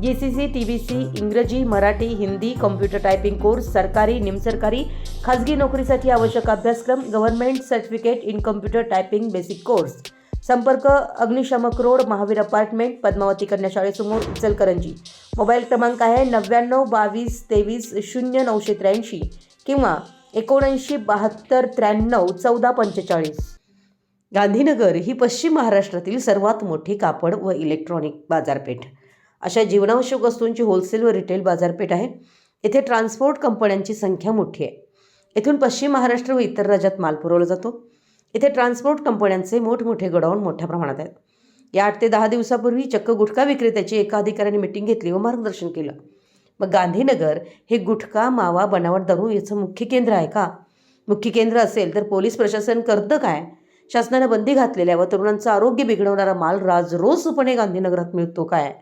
G C C T B C इंग्रजी Marathi Hindi computer typing course सरकारी निमसरकारी खाजगी नोकरीसाठी आवश्यक अभ्यासक्रम government certificate in computer typing basic course. संपर्क अग्निशामक रोड महावीर अपार्टमेंट पद्मावती कन्या शाळेसमोर इचलकरंजी मोबाईल क्रमांक आहे नव्याण्णव बावीस तेवीस शून्य नऊशे त्र्याऐंशी किंवा एकोणऐंशी बहात्तर त्र्याण्णव चौदा पंचेचाळीस. गांधीनगर ही पश्चिम महाराष्ट्रातील सर्वात मोठी कापड व इलेक्ट्रॉनिक बाजारपेठ. अशा जीवनावश्यक वस्तूंची होलसेल व रिटेल बाजारपेठ आहे. येथे ट्रान्सपोर्ट कंपन्यांची संख्या मोठी आहे. येथून पश्चिम महाराष्ट्र व इतर राज्यात माल पुरवला जातो. येथे ट्रान्सपोर्ट कंपन्यांचे मोठमोठे गडाऊन मोठ्या प्रमाणात आहेत. या आठ ते दहा दिवसापूर्वी चक्क गुटखा विक्रेत्याची एका अधिकाऱ्याने मिटिंग घेतली व मार्गदर्शन केलं. मग गांधीनगर हे गुटखा मावा बनावट दारू याचं मुख्य केंद्र आहे का? मुख्य केंद्र असेल तर पोलीस प्रशासन करतं काय? शासनानं बंदी घातलेल्या व तरुणांचं आरोग्य बिघडवणारा माल राजरोसपणे गांधीनगरात मिळतो काय?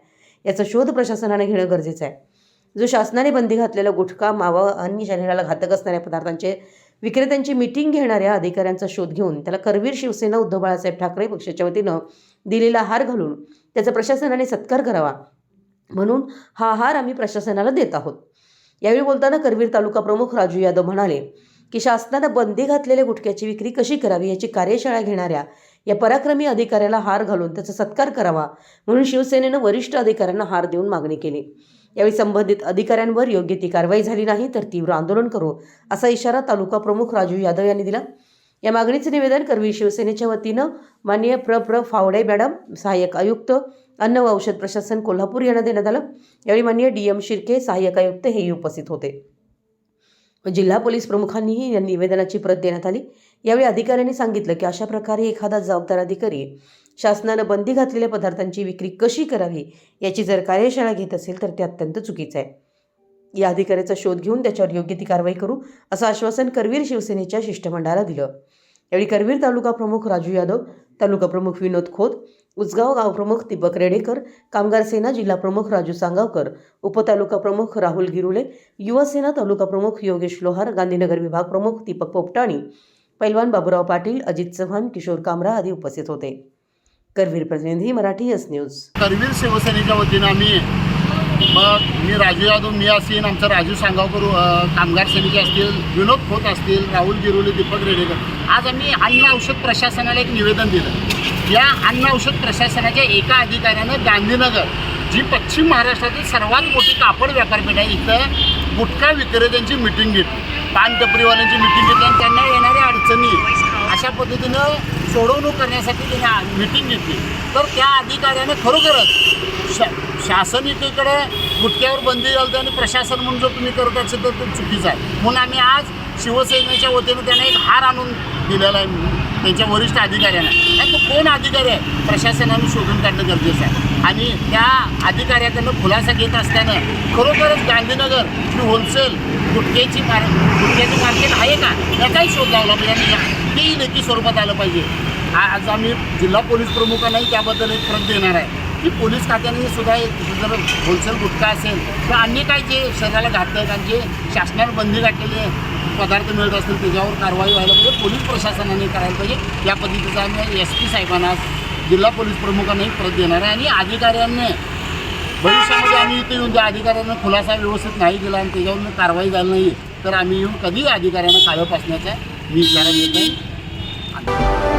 याचा शोध प्रशासनाने घेणं गरजेचं आहे. जो शासनाने बंदी घातलेला गुटखा मावा अन्य शरीराला घातक असणाऱ्या पदार्थांचे विक्रेत्यांची मिटिंग घेणाऱ्या अधिकाऱ्यांचा शोध घेऊन त्याला करवीर शिवसेना उद्धव बाळासाहेब ठाकरे पक्षाच्या वतीनं दिलेला हार घालून त्याचा प्रशासनाने सत्कार करावा म्हणून हा हार आम्ही प्रशासनाला देत आहोत. यावेळी बोलताना करवीर तालुका प्रमुख राजू यादव म्हणाले की शासनानं बंदी घातलेल्या गुटख्याची विक्री कशी करावी याची कार्यशाळा घेणाऱ्या या पराक्रमी अधिकाऱ्याला हार घालून त्याचा सत्कार करावा म्हणून शिवसेनेनं वरिष्ठ अधिकाऱ्यांना हार देऊन मागणी केली. यावेळी संबंधित अधिकाऱ्यांवर योग्य ती कारवाई झाली नाही तर तीव्र आंदोलन करू असा इशारा तालुका प्रमुख राजू यादव यांनी दिला. या मागणीचे निवेदन करवी शिवसेनेच्या वतीनं माननीय प्र. प्र. फावडे मॅडम सहाय्यक आयुक्त अन्न व औषध प्रशासन कोल्हापूर यांना देण्यात आलं. यावेळी माननीय डी. एम. शिर्के सहाय्यक आयुक्त हेही उपस्थित होते. जिल्हा पोलीस प्रमुखांनीही या निवेदनाची प्रत देण्यात आली. यावेळी अधिकाऱ्यांनी सांगितलं की अशा प्रकारे एखादा जबाबदार अधिकारी शासनानं बंदी घातलेल्या पदार्थांची विक्री कशी करावी याची जर कार्यशाळा घेत असेल तर ते अत्यंत चुकीचं आहे. या अधिकाऱ्याचा शोध घेऊन त्याच्यावर योग्य ती कारवाई करू असं आश्वासन करवीर शिवसेनेच्या शिष्टमंडळाला दिलं. यावेळी करवीर तालुका प्रमुख राजू यादव तालुका प्रमुख विनोद खोत उजगाव गाव प्रमुख दीपक रेडेकर कामगार सेना जिल्हा प्रमुख राजू सांगावकर उपतालुका प्रमुख राहुल गिरुले युवा सेना तालुका प्रमुख योगेश लोहार गांधीनगर विभाग प्रमुख दीपक पोपटाणी पैलवान बाबूराव पाटील अजित चव्हाण किशोर कामरा आदी उपस्थित होते. करवीर प्रतिनिधी मराठी एस न्यूज करवीर शिवसेनेच्या वतीनं आम्ही मग मी राजू यादव मी असेल आमचं राजू सांगावकर कामगार समिती असतील विनोद खोत असतील राहुल गिरुले दीपक रेडेकर आज आम्ही अन्न औषध प्रशासनाला एक निवेदन दिलं. या अन्न औषध प्रशासनाच्या एका अधिकाऱ्यानं गांधीनगर जी पश्चिम महाराष्ट्रातील सर्वात मोठी कापड व्यापारपीठ आहे इथं गुटखा विक्रेत्यांची मिटिंग घेतली. पान टपरीवाल्यांची मिटिंग घेतली आणि त्यांना येणाऱ्या अडचणी अशा पद्धतीनं सोडवणूक करण्यासाठी त्यांनी मिटिंग घेतली. तर त्या अधिकाऱ्यानं खरोखरच शा शासनिकेकडे गुटक्यावर गुटख्यावर बंदी घालते आणि प्रशासन म्हणून जर तुम्ही करत असेल तर ते चुकीचं आहे. म्हणून आम्ही आज शिवसेनेच्या वतीनं त्यांना एक हार आणून दिलेला आहे त्यांच्या वरिष्ठ अधिकाऱ्यांना. आणि तो कोण अधिकारी आहे? प्रशासनाने शोधून काढणं गरजेचं आहे. आणि त्या अधिकाऱ्याकडनं खुलासा घेत असताना खरोखरच गांधीनगर ही होलसेल गुटख्याची मार गुटख्याचं मार्केट आहे का? याचाही शोध लावला पाहिजे. आणि तेही लेखी स्वरूपात आलं पाहिजे. आज आम्ही जिल्हा पोलीस प्रमुखांनाही त्याबद्दल एक प्रत देणार आहे. की पोलीस खात्याने सुद्धा एक जर होलसेल गुटखा असेल किंवा अन्य काय जे शरीराला घातक आणि जे शासनाने बंदी घातलेले पदार्थ मिळत असतील त्याच्यावर कारवाई व्हायला पाहिजे पोलीस प्रशासनाने करायला पाहिजे. या पद्धतीचा आम्ही एस पी साहेबांना जिल्हा पोलीस प्रमुखांनाही प्रत देणार आहे. आणि अधिकाऱ्यांनी भविष्यामध्ये आम्ही इथे येऊन त्या अधिकाऱ्यांना खुलासा व्यवस्थित नाही दिला आणि त्याच्यावर कारवाई झाली नाही तर आम्ही येऊन कधीही अधिकाऱ्यांना काळं पासण्याचा मी इशारा येत नाही.